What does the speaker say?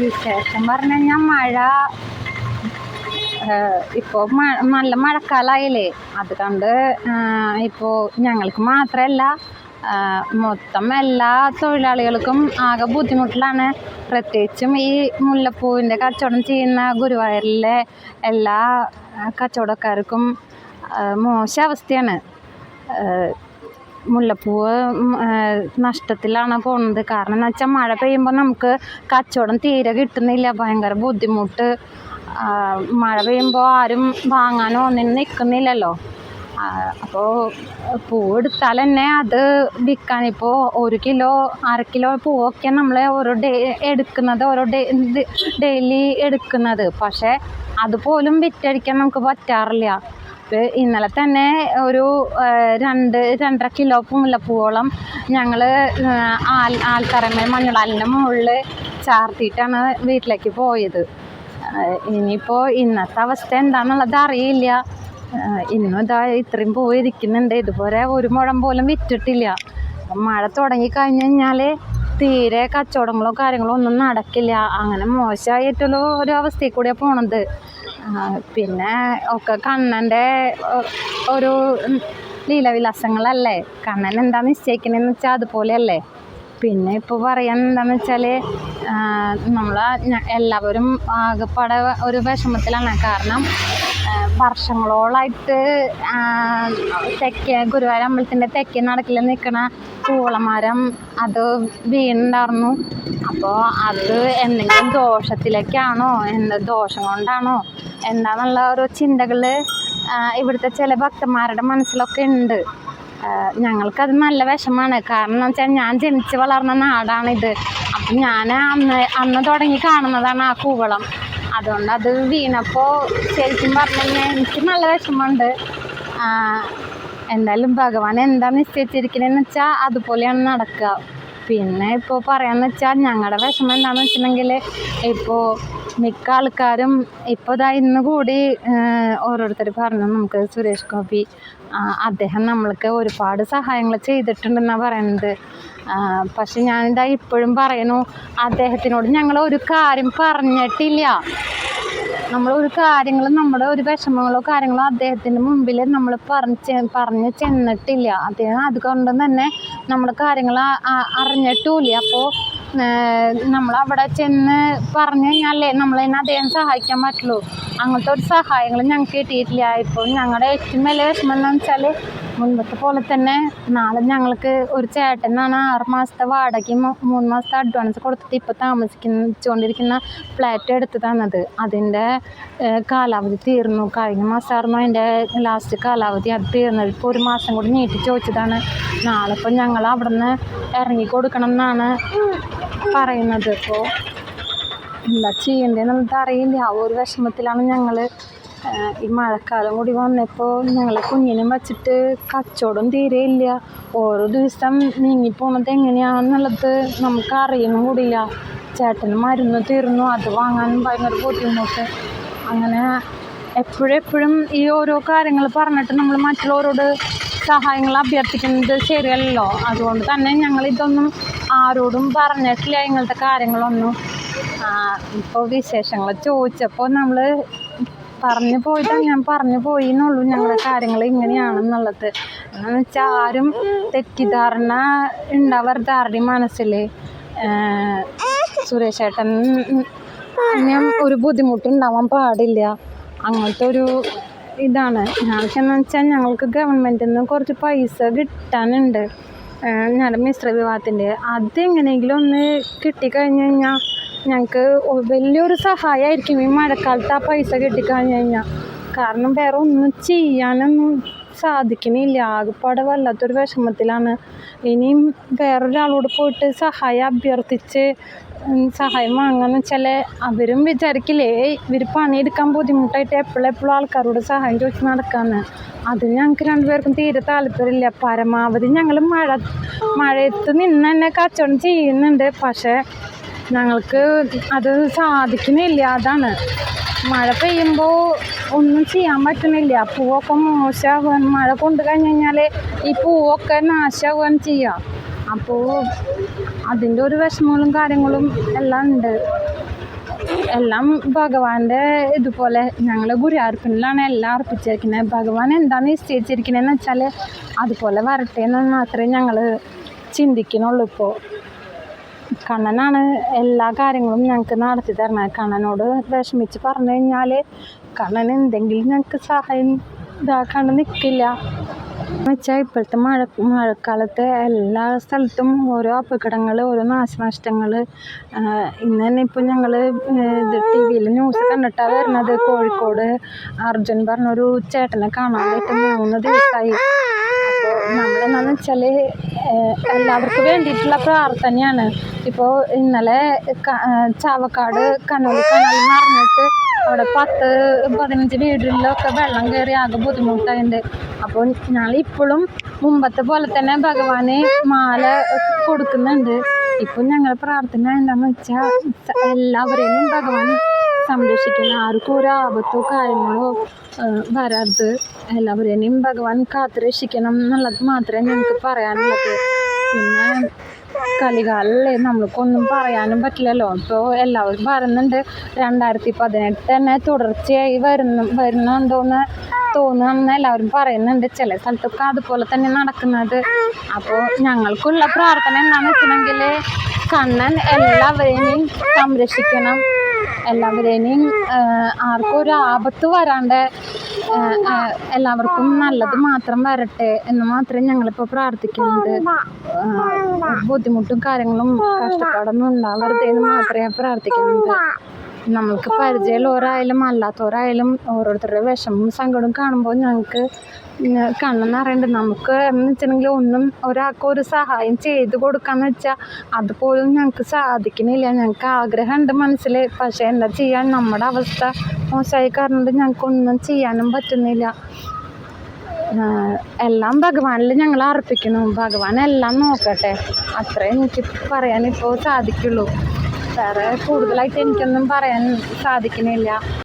വിശേഷം പറഞ്ഞു കഴിഞ്ഞാൽ മഴ ഇപ്പോൾ നല്ല മഴക്കാലമായില്ലേ അത് കണ്ട് ഇപ്പോൾ ഞങ്ങൾക്ക് മാത്രമല്ല മൊത്തം എല്ലാ തൊഴിലാളികൾക്കും ആകെ ബുദ്ധിമുട്ടിലാണ്. പ്രത്യേകിച്ചും ഈ മുല്ലപ്പൂവിന്റെ കച്ചവടം ചെയ്യുന്ന ഗുരുവായൂരിലെ എല്ലാ കച്ചവടക്കാർക്കും മോശം അവസ്ഥയാണ്. മുല്ലപ്പൂവ് നഷ്ടത്തിലാണ് പോകുന്നത് കാരണം എന്ന് വെച്ചാൽ മഴ പെയ്യുമ്പോൾ നമുക്ക് കച്ചവടം തീരെ കിട്ടുന്നില്ല. ഭയങ്കര ബുദ്ധിമുട്ട്. മഴ പെയ്യുമ്പോൾ ആരും വാങ്ങാനോ ഒന്നിനും നിൽക്കുന്നില്ലല്ലോ അപ്പോൾ പൂവ് എടുത്താൽ തന്നെ അത് വിൽക്കാൻ. ഇപ്പോൾ ഒരു കിലോ അര കിലോ പൂവൊക്കെ നമ്മൾ ഓരോ ഡേ എടുക്കുന്നത് ഓരോ ഡേ ഡെയിലി എടുക്കുന്നത്. പക്ഷേ അതുപോലും വിറ്റഴിക്കാൻ നമുക്ക് പറ്റാറില്ല. ഇന്നലെ തന്നെ ഒരു രണ്ട് രണ്ടര കിലോ മുല്ലപ്പൂവോളം ഞങ്ങൾ ആൽ ആൽത്തറമേ മഞ്ഞളാലിന്റെ മുകളിൽ ചാർത്തിയിട്ടാണ് വീട്ടിലേക്ക് പോയത്. ഇനിയിപ്പോൾ ഇന്നത്തെ അവസ്ഥ എന്താണെന്നുള്ളത് അറിയില്ല. ഇന്നും ഇതാ ഇത്രയും പോയി ഇരിക്കുന്നുണ്ട് ഇതുപോലെ ഒരു മുഴം പോലും വിറ്റിട്ടില്ല. മഴ തുടങ്ങി കഴിഞ്ഞ് കഴിഞ്ഞാൽ തീരെ കച്ചവടങ്ങളോ കാര്യങ്ങളോ ഒന്നും നടക്കില്ല. അങ്ങനെ മോശമായിട്ടുള്ള ഒരു അവസ്ഥയിൽ കൂടിയാണ് പോണത്. പിന്നെ ഒക്കെ കണ്ണന്റെ ഒരു ലീലവിലാസങ്ങളല്ലേ? കണ്ണൻ എന്താ നിശ്ചയിക്കണമെന്ന് വെച്ചാൽ അതുപോലെയല്ലേ? പിന്നെ ഇപ്പോൾ പറയാൻ എന്താണെന്ന് വെച്ചാൽ നമ്മൾ എല്ലാവരും ആകെപ്പാടെ ഒരു വിഷമത്തിലാണ്. കാരണം വർഷങ്ങളോളായിട്ട് തെക്കേ ഗുരുവായൂർ അമ്പലത്തിന്റെ തെക്കേ നടക്കിൽ നിൽക്കുന്ന കൂളമരം അത് വീണുണ്ടായിരുന്നു. അപ്പോൾ അത് എന്തെങ്കിലും ദോഷത്തിലേക്കാണോ? എന്ത് ദോഷം കൊണ്ടാണോ? എന്താണെന്നുള്ള ഒരു ചിന്തകൾ ഇവിടുത്തെ ചില ഭക്തന്മാരുടെ മനസ്സിലൊക്കെ ഉണ്ട്. ഞങ്ങൾക്കത് നല്ല വിഷമാണ് കാരണം എന്ന് വെച്ചാൽ ഞാൻ ജനിച്ച് വളർന്ന നാടാണിത്. അപ്പം ഞാൻ അന്ന് അന്ന് തുടങ്ങി കാണുന്നതാണ് ആ കൂവളം. അതുകൊണ്ട് അത് വീണപ്പോൾ ശരിക്കും പറഞ്ഞു കഴിഞ്ഞാൽ എനിക്ക് നല്ല വിഷമമുണ്ട്. എന്തായാലും ഭഗവാൻ എന്താ നിശ്ചയിച്ചിരിക്കുന്നതെന്ന് വെച്ചാൽ അതുപോലെയാണ് നടക്കുക. പിന്നെ ഇപ്പോൾ പറയാമെന്ന് വെച്ചാൽ ഞങ്ങളുടെ വിഷമം എന്താണെന്ന് വെച്ചിട്ടുണ്ടെങ്കിൽ ഇപ്പോൾ മിക്ക ആൾക്കാരും ഇപ്പോൾ ഇതാ ഇന്ന് കൂടി ഓരോരുത്തർ പറഞ്ഞു നമുക്ക് സുരേഷ് ഗോപി അദ്ദേഹം നമ്മൾക്ക് ഒരുപാട് സഹായങ്ങൾ ചെയ്തിട്ടുണ്ടെന്നാണ് പറയുന്നത് പക്ഷെ ഞാനിതാ ഇപ്പോഴും പറയുന്നു അദ്ദേഹത്തിനോട് ഞങ്ങൾ ഒരു കാര്യം പറഞ്ഞിട്ടില്ല. നമ്മൾ ഒരു കാര്യങ്ങളും നമ്മുടെ ഒരു വിഷമങ്ങളോ കാര്യങ്ങളോ അദ്ദേഹത്തിന്റെ മുമ്പിൽ നമ്മൾ പറഞ്ഞ് പറഞ്ഞ് ചെന്നിട്ടില്ല. അദ്ദേഹം അതുകൊണ്ട് തന്നെ നമ്മൾ കാര്യങ്ങൾ അറിഞ്ഞിട്ടുമില്ല അപ്പോൾ നമ്മൾ അവിടെ ചെന്ന് പറഞ്ഞു കഴിഞ്ഞാലേ നമ്മളതിനെ അദ്ദേഹം സഹായിക്കാൻ പറ്റുള്ളൂ. അങ്ങനത്തെ ഒരു സഹായങ്ങൾ ഞങ്ങൾക്ക് കിട്ടിയിട്ടില്ല. ഇപ്പോൾ ഞങ്ങളുടെ ഏറ്റവും വലിയ വിഷമം എന്ന് വെച്ചാൽ മുൻപത്തെ പോലെ തന്നെ നാളെ ഞങ്ങൾക്ക് ഒരു ചേട്ടനാണ് ആറ് മാസത്തെ വാടകയും മൂന്ന് മാസത്തെ അഡ്വാൻസ് കൊടുത്തിട്ട് ഇപ്പോൾ താമസിച്ചുകൊണ്ടിരിക്കുന്ന ഫ്ലാറ്റ് എടുത്ത് തന്നത് അതിന്റെ കാലാവധി തീർന്നു. കഴിഞ്ഞ മാസമായിരുന്നു അതിന്റെ ലാസ്റ്റ് കാലാവധി. അത് തീർന്നത് ഇപ്പോൾ ഒരു മാസം കൂടി നീട്ടി ചോദിച്ചതാണ്. നാളെ ഇപ്പം ഞങ്ങൾ അവിടെ നിന്ന് ഇറങ്ങി കൊടുക്കണം എന്നാണ് പറയുന്നത്. ഇപ്പോൾ എന്താ ചെയ്യേണ്ടതെന്നുള്ളത് അറിയില്ല. ആ ഒരു വിഷമത്തിലാണ് ഞങ്ങൾ ഈ മഴക്കാലം കൂടി വന്നപ്പോൾ ഞങ്ങൾ കുഞ്ഞിനും വച്ചിട്ട് കച്ചവടം തീരെ ഇല്ല. ഓരോ ദിവസം നീങ്ങിപ്പോണത് എങ്ങനെയാണെന്നുള്ളത് നമുക്ക് അറിയണം കൂടിയില്ല. ചേട്ടന് മരുന്ന് തീർന്നു അത് വാങ്ങാൻ ഭയങ്കര ബുദ്ധിമുട്ട്. അങ്ങനെ എപ്പോഴും എപ്പോഴും ഈ ഓരോ കാര്യങ്ങൾ പറഞ്ഞിട്ട് നമ്മൾ മറ്റുള്ളവരോട് സഹായങ്ങൾ അഭ്യർത്ഥിക്കുന്നത് ശരിയല്ലല്ലോ. അതുകൊണ്ട് തന്നെ ഞങ്ങൾ ഇതൊന്നും ആരോടും പറഞ്ഞിട്ടില്ല ഇങ്ങനത്തെ കാര്യങ്ങളൊന്നും. ഇപ്പോൾ വിശേഷങ്ങൾ ചോദിച്ചപ്പോൾ നമ്മൾ പറഞ്ഞു പോയിട്ട് ഞാൻ പറഞ്ഞു പോയി എന്നുള്ളൂ ഞങ്ങളുടെ കാര്യങ്ങൾ ഇങ്ങനെയാണെന്നുള്ളത്. എന്ന് വെച്ചാൽ ആരും തെറ്റിദ്ധാരണ ഉണ്ടാവരുത് ആരുടെയും മനസ്സിൽ സുരേഷേട്ടൻ ഞാൻ ഒരു ബുദ്ധിമുട്ടുണ്ടാവാൻ പാടില്ല. അങ്ങനത്തെ ഒരു ഇതാണ്. ഞങ്ങൾക്ക് എന്ന് വെച്ചാൽ ഞങ്ങൾക്ക് ഗവൺമെന്റിൽ നിന്ന് കുറച്ച് പൈസ കിട്ടാനുണ്ട്. ഞങ്ങളുടെ മിശ്ര വിവാഹത്തിന്റെ അതെങ്ങനെയെങ്കിലും ഒന്ന് കിട്ടിക്കഴിഞ്ഞ് കഴിഞ്ഞാൽ ഞങ്ങൾക്ക് വലിയൊരു സഹായമായിരിക്കും ഈ മഴക്കാലത്ത് ആ പൈസ കിട്ടിക്കഴിഞ്ഞ് കഴിഞ്ഞാൽ കാരണം വേറെ ഒന്നും ചെയ്യാനൊന്നും സാധിക്കണില്ല. ആകെപ്പാടെ വല്ലാത്തൊരു വിഷമത്തിലാണ്. ഇനിയും വേറൊരാളോട് പോയിട്ട് സഹായം അഭ്യർത്ഥിച്ച് സഹായം വാങ്ങാന്ന് വെച്ചാൽ അവരും വിചാരിക്കില്ലേ "ഏയ് ഇവർ പണിയെടുക്കാൻ ബുദ്ധിമുട്ടായിട്ട് എപ്പോഴും എപ്പോഴും ആൾക്കാരോട് സഹായം ചോദിച്ച് നടക്കാന്ന്. അത് ഞങ്ങൾക്ക് രണ്ടുപേർക്കും തീരെ താല്പര്യമില്ല. പരമാവധി ഞങ്ങൾ മഴ മഴയത്ത് നിന്ന് തന്നെ കച്ചവടം ചെയ്യുന്നുണ്ട്. പക്ഷേ ഞങ്ങൾക്ക് അത് സാധിക്കുന്നില്ല അതാണ്. മഴ പെയ്യുമ്പോൾ ഒന്നും ചെയ്യാൻ പറ്റുന്നില്ല. പൂവൊക്കെ മോശമാകാൻ മഴ കൊണ്ടു കഴിഞ്ഞ് കഴിഞ്ഞാൽ ഈ പൂവൊക്കെ നാശമാവുകയാണ് ചെയ്യുക അപ്പോൾ അതിന്റെ ഒരു വിഷമങ്ങളും കാര്യങ്ങളും എല്ലാം ഉണ്ട്. എല്ലാം ഭഗവാന്റെ ഇതുപോലെ ഞങ്ങൾ ഗുരുവാർപ്പിനിലാണ് എല്ലാം അർപ്പിച്ചിരിക്കുന്നത് ഭഗവാൻ എന്താണ് നിശ്ചയിച്ചിരിക്കുന്നതെന്ന് വെച്ചാൽ അതുപോലെ വരട്ടെ എന്ന് മാത്രമേ ഞങ്ങൾ ചിന്തിക്കുന്നുള്ളൂ ഇപ്പോൾ കണ്ണനാണ് എല്ലാ കാര്യങ്ങളും ഞങ്ങൾക്ക് നടത്തി തരണത് കണ്ണനോട് വിഷമിച്ച് പറഞ്ഞു കഴിഞ്ഞാൽ കണ്ണൻ എന്തെങ്കിലും ഞങ്ങൾക്ക് സഹായം ഇതാക്കാണ്ട് നിൽക്കില്ല വെച്ചാൽ ഇപ്പോഴത്തെ മഴ മഴക്കാലത്ത് എല്ലാ സ്ഥലത്തും ഓരോ അപകടങ്ങൾ ഓരോ നാശനഷ്ടങ്ങൾ ഇന്ന് തന്നെ ഇപ്പോൾ ഞങ്ങൾ ടി വിയിൽ ന്യൂസ് കണ്ടിട്ടാണ് വരുന്നത് കോഴിക്കോട് അർജുൻ പറഞ്ഞൊരു ചേട്ടനെ കാണാനായിട്ട് മൂന്ന് ദിവസമായി നമ്മളെന്താണെന്ന് വെച്ചാൽ എല്ലാവർക്കും വേണ്ടിയിട്ടുള്ള പ്രാർത്ഥനയാണ് ഇപ്പോൾ ഇന്നലെ ചാവക്കാട് ചാവക്കാട് കണ്ണൂർ കനാൽ നിറഞ്ഞിട്ട് അവിടെ പത്ത് പതിനഞ്ച് വീടുകളിലൊക്കെ വെള്ളം കയറി ആകെ ബുദ്ധിമുട്ടായിട്ടുണ്ട് അപ്പോൾ ഞങ്ങളിപ്പോഴും മുമ്പത്തെ പോലെ തന്നെ ഭഗവാന് മാല കൊടുക്കുന്നുണ്ട്. ഇപ്പം ഞങ്ങൾ പ്രാർത്ഥന എന്താണെന്ന് വെച്ചാൽ എല്ലാവരെയും ഭഗവാൻ സംരക്ഷിക്കണം. ആർക്കും ഒരു ആപത്തോ കാര്യങ്ങളോ വരാതെ എല്ലാവരെയും ഭഗവാൻ കാത്തു രക്ഷിക്കണം എന്നുള്ളത് മാത്രമേ നിങ്ങൾക്ക് പറയാനുള്ളത്. പിന്നെ കലികാലല്ലേ നമ്മൾക്കൊന്നും പറയാനും പറ്റില്ലല്ലോ. ഇപ്പോൾ എല്ലാവരും പറയുന്നുണ്ട് രണ്ടായിരത്തി പതിനെട്ട് തന്നെ തുടർച്ചയായി വരുന്ന വരുന്നുണ്ടോയെന്ന് തോന്നുന്നു എല്ലാവരും പറയുന്നുണ്ട്. ചില സ്ഥലത്തൊക്കെ അതുപോലെ തന്നെ നടക്കുന്നത്. അപ്പോൾ ഞങ്ങൾക്കുള്ള പ്രാർത്ഥന എന്താണെന്ന് വെച്ചിട്ടുണ്ടെങ്കിൽ കണ്ണൻ എല്ലാവരെയും സംരക്ഷിക്കണം. എല്ലാവരെയും ആർക്കും ഒരു ആപത്ത് വരാണ്ട് എല്ലാവർക്കും നല്ലത് മാത്രം വരട്ടെ എന്ന് മാത്രമേ ഞങ്ങളിപ്പോൾ പ്രാർത്ഥിക്കുന്നത്. ബുദ്ധിമുട്ടും കാര്യങ്ങളും കഷ്ടപ്പാടൊന്നും ഉണ്ടാവരുത് എന്ന് മാത്രമേ പ്രാർത്ഥിക്കുന്നുണ്ട്. നമ്മൾക്ക് പരിചയമുള്ളവരായാലും അല്ലാത്തവരായാലും ഓരോരുത്തരുടെ വിഷമവും സങ്കടവും കാണുമ്പോൾ ഞങ്ങൾക്ക് കണ്ണെന്ന് അറിയണ്ട്. നമുക്ക് എന്ന് വെച്ചിട്ടുണ്ടെങ്കിൽ ഒന്നും ഒരാൾക്ക് ഒരു സഹായം ചെയ്ത് കൊടുക്കാന്ന് വെച്ചാൽ അതുപോലും ഞങ്ങൾക്ക് സാധിക്കണില്ല. ഞങ്ങൾക്ക് ആഗ്രഹമുണ്ട് മനസ്സിൽ. പക്ഷേ എന്താ ചെയ്യാൻ? നമ്മുടെ അവസ്ഥ മോശമായി കാരണം ഞങ്ങൾക്കൊന്നും ചെയ്യാനും പറ്റുന്നില്ല. എല്ലാം ഭഗവാനിൽ ഞങ്ങൾ അർപ്പിക്കുന്നു. ഭഗവാൻ എല്ലാം നോക്കട്ടെ. അത്രേ എനിക്ക് പറയാനിപ്പോൾ സാധിക്കുള്ളൂ. വേറെ കൂടുതലായിട്ട് എനിക്കൊന്നും പറയാൻ സാധിക്കുന്നില്ല.